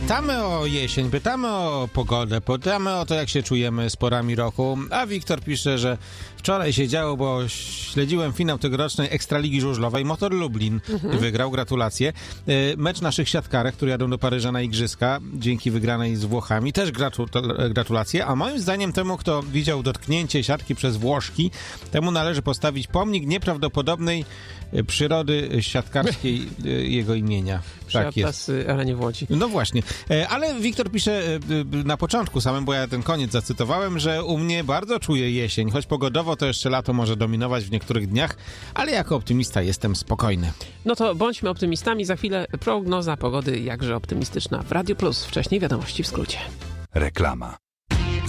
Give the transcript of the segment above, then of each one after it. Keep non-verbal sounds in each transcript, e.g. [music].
Pytamy o jesień, pytamy o pogodę, pytamy o to, jak się czujemy z porami roku. A Wiktor pisze, że wczoraj się działo, bo śledziłem finał tegorocznej Ekstraligi Żużlowej. Motor Lublin wygrał, gratulacje. E, Mecz naszych siatkarek, które jadą do Paryża na Igrzyska, dzięki wygranej z Włochami, też gratu- gratulacje. A moim zdaniem temu, kto widział dotknięcie siatki przez Włoszki, temu należy postawić pomnik nieprawdopodobnej e, przyrody siatkarskiej e, [laughs] jego imienia. Tak jest. Przy Arenie w Łodzi. No właśnie, ale Wiktor pisze e, e, na początku samym, bo ja ten koniec zacytowałem, że u mnie bardzo czuję jesień, choć pogodowo to jeszcze lato może dominować w niektórych dniach, ale jako optymista jestem spokojny. No to bądźmy optymistami. Za chwilę prognoza pogody jakże optymistyczna w Radio Plus. Wcześniej wiadomości w skrócie. Reklama.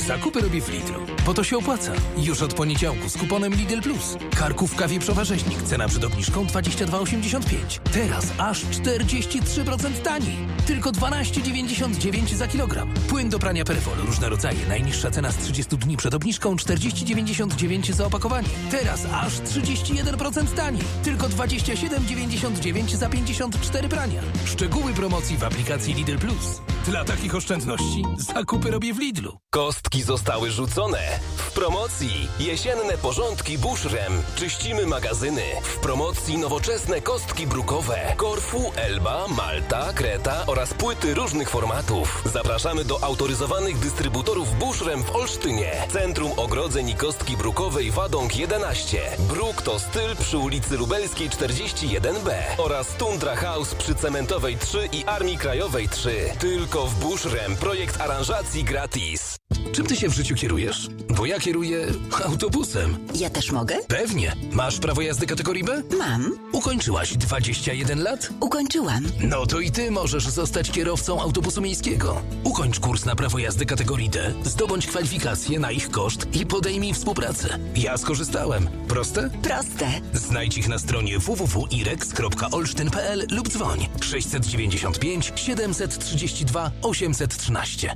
Zakupy robię w Lidlu, bo to się opłaca. Już od poniedziałku z kuponem Lidl Plus. Karkówka wieprzowa rzeźnik, cena przed obniżką 22,85. Teraz aż 43% taniej. Tylko 12,99 za kilogram. Płyn do prania Perfol, różne rodzaje. Najniższa cena z 30 dni przed obniżką 40,99 za opakowanie. Teraz aż 31% taniej. Tylko 27,99 za 54 prania. Szczegóły promocji w aplikacji Lidl Plus. Dla takich oszczędności zakupy robię w Lidlu. Kostki zostały rzucone. W promocji jesienne porządki Bushrem. Czyścimy magazyny. W promocji nowoczesne kostki brukowe. Korfu, Elba, Malta, Kreta oraz płyty różnych formatów. Zapraszamy do autoryzowanych dystrybutorów Bushrem w Olsztynie. Centrum Ogrodzeń i Kostki Brukowej Wadąg 11. Bruk to styl przy ulicy Lubelskiej 41B oraz Tundra House przy Cementowej 3 i Armii Krajowej 3. Tylko w Bushrem projekt aranżacji gratis. Czym ty się w życiu kierujesz? Bo ja kieruję autobusem. Ja też mogę? Pewnie. Masz prawo jazdy kategorii B? Mam. Ukończyłaś 21 lat? Ukończyłam. No to i ty możesz zostać kierowcą autobusu miejskiego. Ukończ kurs na prawo jazdy kategorii D, zdobądź kwalifikacje na ich koszt i podejmij współpracę. Ja skorzystałem. Proste? Proste. Znajdź ich na stronie www.irex.olsztyn.pl lub dzwoń 695 732 813.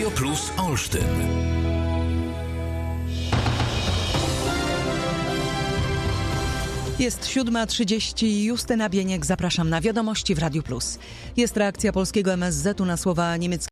Radio Plus Olsztyn. Jest 7.30. Justyna Bieniek. Zapraszam na wiadomości w Radiu Plus. Jest reakcja polskiego MSZ-u na słowa niemieckiego